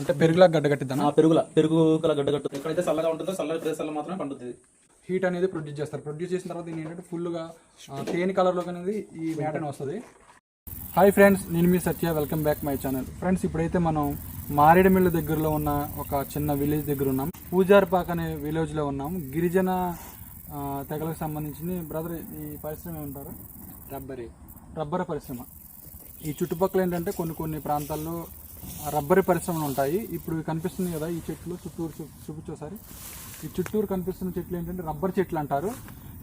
అంటే పెరుగులా గడ్డగట్టిద్దనా ఆ పెరుగుల. పెరుగు గడ్డ కట్టు ఎక్కడైతే చల్లగా ఉంటుందో చల్లటి ప్రదేశాల్లో మాత్రమే పండుతుంది హీట్ అనేది ప్రొడ్యూస్ చేస్తారు. ప్రొడ్యూస్ చేసిన తర్వాత దీని ఏంటంటే ఫుల్గా తేనె కలర్లో అనేది ఈ మ్యాట్ అని వస్తుంది. హాయ్ ఫ్రెండ్స్ నేను మీ Satya. Welcome back my channel friends ఇప్పుడైతే మనం మారేడుమిల్లి దగ్గరలో ఉన్న ఒక చిన్న విలేజ్ దగ్గర ఉన్నాం. పూజార్పాక్ అనే విలేజ్లో ఉన్నాం. గిరిజన తెగలకు సంబంధించింది బ్రదర్ ఈ పరిశ్రమ ఏమంటారు? రబ్బరి. రబ్బర్ పరిశ్రమ. ఈ చుట్టుపక్కల ఏంటంటే కొన్ని కొన్ని ప్రాంతాల్లో రబ్బరి పరిశ్రమలు ఉంటాయి. ఇప్పుడు కనిపిస్తుంది కదా ఈ చెట్లు చుట్టూరు చూపించోసారి ఈ చుట్టూరు కనిపిస్తున్న చెట్లు ఏంటంటే రబ్బర్ చెట్లు అంటారు.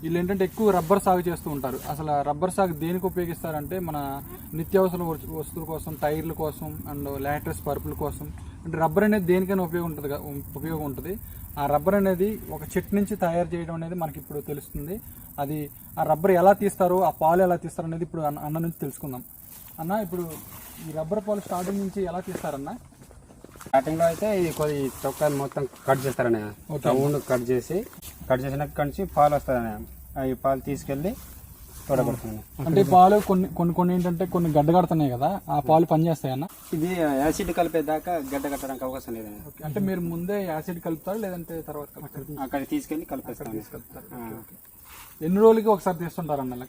వీళ్ళు ఏంటంటే ఎక్కువ రబ్బర్ సాగు చేస్తూ ఉంటారు. అసలు రబ్బర్ సాగు దేనికి ఉపయోగిస్తారంటే మన నిత్యావసర వస్తు- వస్తువుల కోసం టైర్ల కోసం అండ్ ల్యాట్రస్ పరుపుల కోసం. అంటే రబ్బర్ అనేది దేనికైనా ఉపయోగం ఉంటుంది ఉపయోగం ఉంటుంది. ఆ రబ్బర్ అనేది ఒక చెట్టు నుంచి తయారు చేయడం అనేది మనకి ఇప్పుడు తెలుస్తుంది. అది ఆ రబ్బర్ ఎలా తీస్తారు ఆ పాలు ఎలా తీస్తారు అనేది ఇప్పుడు అన్న నుంచి తెలుసుకుందాం. అన్న ఇప్పుడు ఈ రబ్బర్ పాలు స్టార్టింగ్ నుంచి ఎలా తీస్తారన్న? స్టార్టింగ్లో అయితే ఇది కొద్ది చొక్కా మొత్తం కట్ చేస్తారనే రౌండ్ కట్ చేసి కట్ చేసిన నుంచి పాలు వస్తారనే ఈ పాలు తీసుకెళ్ళి తోడబడుతుంది అంటే పాలు కొన్ని కొన్ని కొన్ని ఏంటంటే కొన్ని గడ్డ కడుతున్నాయి కదా ఆ పాలు పనిచేస్తాయన్న ఇది యాసిడ్ కలిపేదాకా గడ్డ కట్టడానికి అవకాశం ఓకే. అంటే మీరు ముందే యాసిడ్ కలుపుతారు లేదంటే తర్వాత అక్కడ తీసుకెళ్ళి కలిపేస్తాం ఆ. ఎన్ని రోజులకి ఒకసారి తీస్తుంటారు అన్న?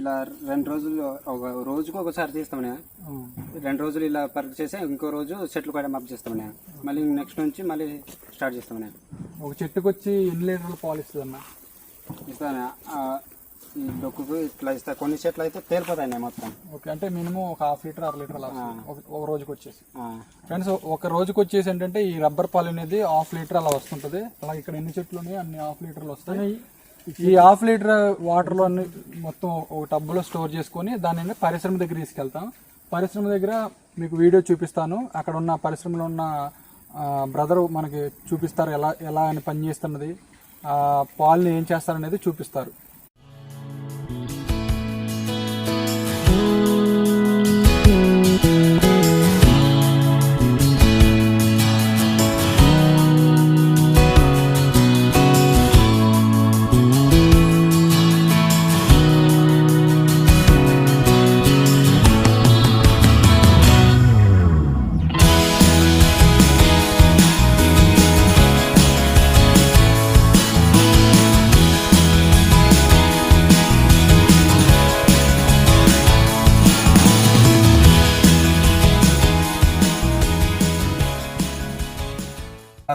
ఇలా రెండు రోజులు ఒక రోజుకు ఒకసారి తీస్తామనే. రెండు రోజులు ఇలా పరీక్ష చేసి ఇంకో రోజు చెట్లు కూడా మప్ చేస్తామనే మళ్ళీ నెక్స్ట్ నుంచి మళ్ళీ స్టార్ట్ చేస్తామనే ఒక చెట్టుకు వచ్చి ఎన్ని లీటర్ల పాలు ఇస్తుంది అన్న ఇస్తానే ఈ డొక్కుకు ఇట్లా ఇస్తా. కొన్ని చెట్లు అయితే తేలిపోతాయి మొత్తం. ఓకే అంటే మినిమం ఒక హాఫ్ లీటర్ అర లీటర్ అలా. ఒక రోజుకి వచ్చేసి. ఆ. ఫ్రెండ్స్ ఒక రోజుకి వచ్చేసి ఏంటంటే ఈ రబ్బర్ పాలు అనేది హాఫ్ లీటర్ అలా వస్తుంటది. అలా ఇక్కడ ఎన్ని చెట్లు ఉన్నాయి? అన్ని హాఫ్ లీటర్లు వస్తాయి. ఈ హాఫ్ లీటర్ వాటర్లో అన్ని మొత్తం ఒక టబ్బులో స్టోర్ చేసుకొని దాన్ని పరిశ్రమ దగ్గర తీసుకెళ్తాం. పరిశ్రమ దగ్గర మీకు వీడియో చూపిస్తాను. అక్కడ ఉన్న పరిశ్రమలో ఉన్న బ్రదర్ మనకి చూపిస్తారు ఎలా ఎలా అని పని చేస్తున్నది. పాలని ఏం చేస్తారనేది చూపిస్తారు.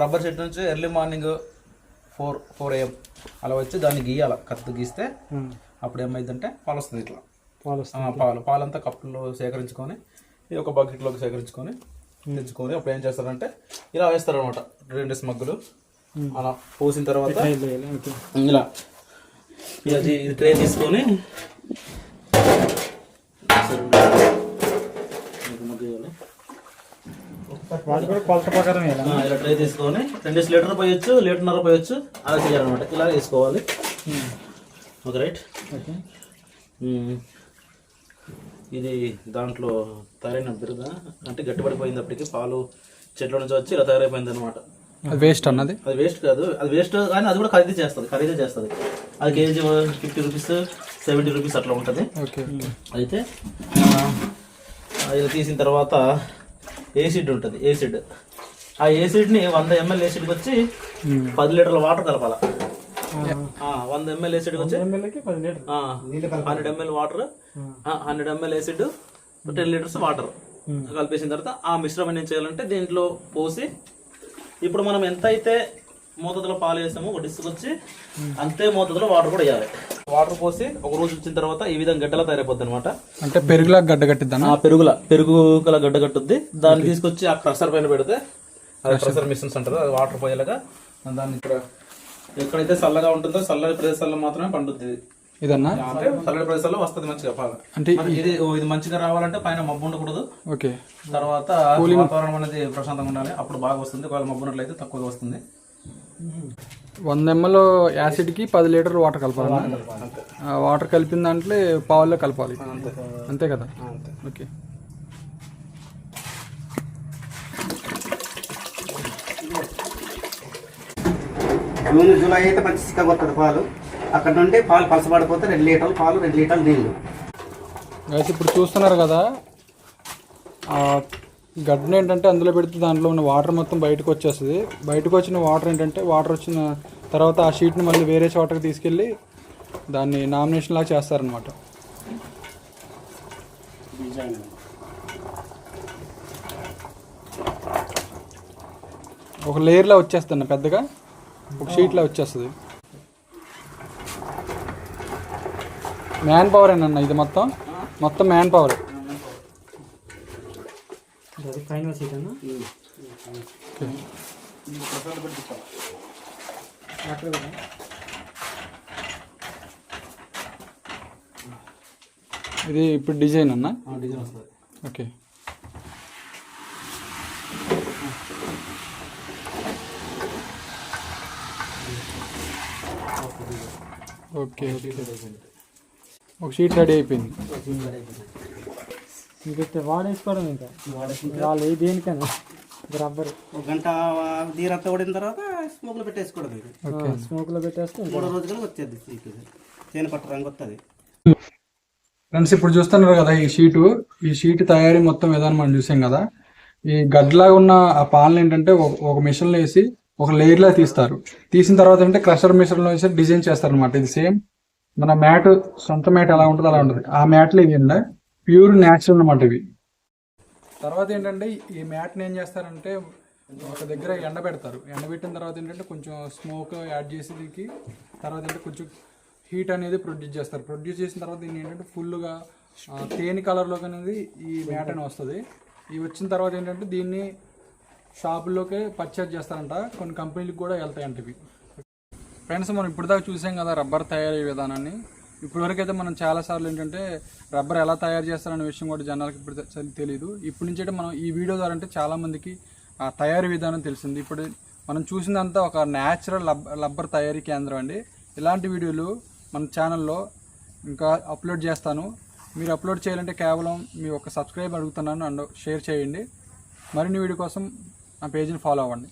రబ్బర్ చెట్టు నుంచి early morning four four AM అలా వచ్చి దాన్ని గీయాల కత్తి గీస్తే అప్పుడు ఏమైందంటే పాలు వస్తుంది ఇట్లా. పాలు పాలు పాలంతా కప్పులో సేకరించుకొని ఈ ఒక బకెట్లోకి సేకరించుకొని తెచ్చుకొని అప్పుడు ఏం చేస్తారంటే ఇలా వేస్తారు అనమాట రెండు స్మగ్గులు. అలా పోసిన తర్వాత ఇలా ఇలా ఇది ఇది కొలత ప్రకారం ఇలా ట్రే తీసుకొని లీటర్ పోయొచ్చు లీటర్న్నర పోయొచ్చు అలా చేయాలన్నమాట ఇలా వేసుకోవాలి ఓకే రైట్? మ్మ్. ఇది దాంట్లో తయారైన బిరుదా అంటే గట్టిపడిపోయినప్పటికీ పాలు చెట్ల నుంచి వచ్చి ఇలా తయారైపోయింది అనమాట వేస్ట్ అన్నది? అది వేస్ట్ కాదు. అది వేస్ట్ కానీ అది కూడా ఖరీదు చేస్తుంది ఖరీదు చేస్తుంది. అది KG fifty rupees seventy rupees అట్లా ఉంటుంది. ఓకే. అయితే ఇలా తీసిన తర్వాత ఏసిడ్ ఉంటుంది ఏసిడ్. ఆ ఏసిడ్ని వంద ఎంఎల్ ఏసిడ్కి వచ్చి పది లీటర్ల వాటర్ కలపాల. వంద ఎంఎల్ వచ్చి hundred ML water hundred ML acid ten litres water కలిపేసిన తర్వాత ఆ మిశ్రమం ఏం చేయాలంటే దీంట్లో పోసి ఇప్పుడు మనం ఎంత అయితే మోతాదులో పాలు వేసామో ఒక డిస్క్ వచ్చి అంతే మోతాదులో వాటర్ కూడా వేయాలి. వాటర్ పోసి ఒక రోజు వచ్చిన తర్వాత ఈ విధంగా గడ్డలా తయారైపోద్ది అనమాట అంటే పెరుగులా గడ్డగట్టిద్దనా ఆ పెరుగుల. పెరుగు గల గడ్డ కట్టుద్ది. దాన్ని తీసుకొచ్చి ఆ క్రషర్ పైన పెడితే అది క్రషర్. మిషన్స్ అంటారు అది వాటర్ పోయేలాగా దాన్ని ఇక్కడ ఎక్కడైతే చల్లగా ఉంటుందో చల్లని ప్రదేశాల్లో మాత్రమే పండుద్ది ఇది. ఇదన్నా? అంటే చల్లటి ప్రదేశాల్లో వస్తుంది మంచిగా పాలు. అంటే ఇది ఇది మంచిగా రావాలంటే పైన మబ్బు ఉండకూడదు. ఓకే. తర్వాత వాతావరణం అనేది ప్రశాంతంగా ఉండాలి. అప్పుడు బాగా వస్తుంది. ఒకవేళ మబ్బు ఉన్నట్లయితే తక్కువగా వస్తుంది. వంద ఎంఎల్ యాసిడ్కి పది లీటర్ వాటర్ కలపాలి. వాటర్ కలిపిన దాంట్లో పావుల్లో కలపాలి. అంతే కదా? ఓకే. జూన్ జూలై అయితే మంచి చిక్కగా వస్తుంది పాలు. అక్కడ నుండి పాలు పలసబడిపోతే రెండు లీటర్లు పాలు రెండు లీటర్లు నీళ్ళు. అయితే ఇప్పుడు చూస్తున్నారు కదా గడ్డన ఏంటంటే అందులో పెడితే దాంట్లో ఉన్న వాటర్ మొత్తం బయటకు వచ్చేస్తుంది. బయటకు వచ్చిన వాటర్ ఏంటంటే వాటర్ వచ్చిన తర్వాత ఆ షీట్ని మళ్ళీ వేరే చోటకి తీసుకెళ్ళి దాన్ని నామినేషన్ లాగా చేస్తారనమాట ఒక లేయర్లా వచ్చేస్తుంది పెద్దగా. ఒక షీట్లా వచ్చేస్తుంది. మ్యాన్ పవర్ ఏనన్న ఇది మొత్తం? మొత్తం మ్యాన్ పవర్ ఫైనల్ సీట్ అన్న? ఇది ఇప్పుడు డిజైన్ అన్న? డిజైన్ వస్తుంది. ఓకే. ఓకే ఒక షీట్ రెడీ అయిపోయింది. ఇంకా వాడేసుకోవడం ఇంకా. వాళ్ళు ఏ దేనికైనా రబ్బర్. ఒక గంట దీరంతా ఓడిన తర్వాత స్మోక్లో పెట్టేసుకోవడం ఇది. స్మోక్లో పెట్టేస్తే మూడో రోజులు వచ్చేది సీట్ తేనె పట్టు రంగు వస్తుంది ఫ్రెండ్స్ ఇప్పుడు చూస్తున్నారు కదా ఈ షీటు. ఈ షీట్ తయారీ మొత్తం విధానం మనం చూసాం కదా. ఈ గడ్లాగా ఉన్న ఆ పాలను ఏంటంటే ఒక- ఒక మిషన్లో వేసి ఒక లేయర్లా తీస్తారు. తీసిన తర్వాత అంటే క్రషర్ మిషన్లో వేసి డిజైన్ చేస్తారు అనమాట ఇది సేమ్ మన మ్యాట్ సొంత మ్యాట్ ఎలా ఉంటుంది అలా ఉంటుంది. ఆ మ్యాట్లు ఇవి అండి ప్యూర్ న్యాచురల్ అనమాట ఇవి. తర్వాత ఏంటంటే ఈ మ్యాట్ని ఏం చేస్తారంటే ఒక దగ్గర ఎండ పెడతారు. ఎండ పెట్టిన తర్వాత ఏంటంటే కొంచెం స్మోక్ యాడ్ చేసి దీనికి తర్వాత ఏంటంటే కొంచెం హీట్ అనేది ప్రొడ్యూస్ చేస్తారు. ప్రొడ్యూస్ చేసిన తర్వాత దీన్ని ఏంటంటే ఫుల్గా తేనె కలర్లోకి అనేది ఈ మ్యాట్ అని వస్తుంది. ఇవి వచ్చిన తర్వాత ఏంటంటే దీన్ని షాపుల్లోకి పర్చేజ్ చేస్తారంట. కొన్ని కంపెనీలకు కూడా వెళ్తాయంట ఇవి. ఫ్రెండ్స్ మనం ఇప్పుడు దాకా చూసాం కదా రబ్బర్ తయారీ విధానాన్ని. ఇప్పటివరకు అయితే మనం చాలా సార్లు ఏంటంటే రబ్బర్ ఎలా తయారు చేస్తారనే విషయం కూడా జనాలకు ఇప్పుడు తెలియదు ఇప్పటి నుంచి అయితే మనం ఈ వీడియో ద్వారా అంటే చాలామందికి ఆ తయారీ విధానం తెలిసింది. ఇప్పుడు మనం చూసిందంతా ఒక న్యాచురల్ రబ్బర్ తయారీ కేంద్రం అండి. ఇలాంటి వీడియోలు మన ఛానల్లో ఇంకా అప్లోడ్ చేస్తాను. మీరు అప్లోడ్ చేయాలంటే కేవలం మీ ఒక సబ్స్క్రైబ్ అడుగుతున్నాను అండ్ షేర్ చేయండి. మరిన్ని వీడియో కోసం నా పేజీని ఫాలో అవ్వండి.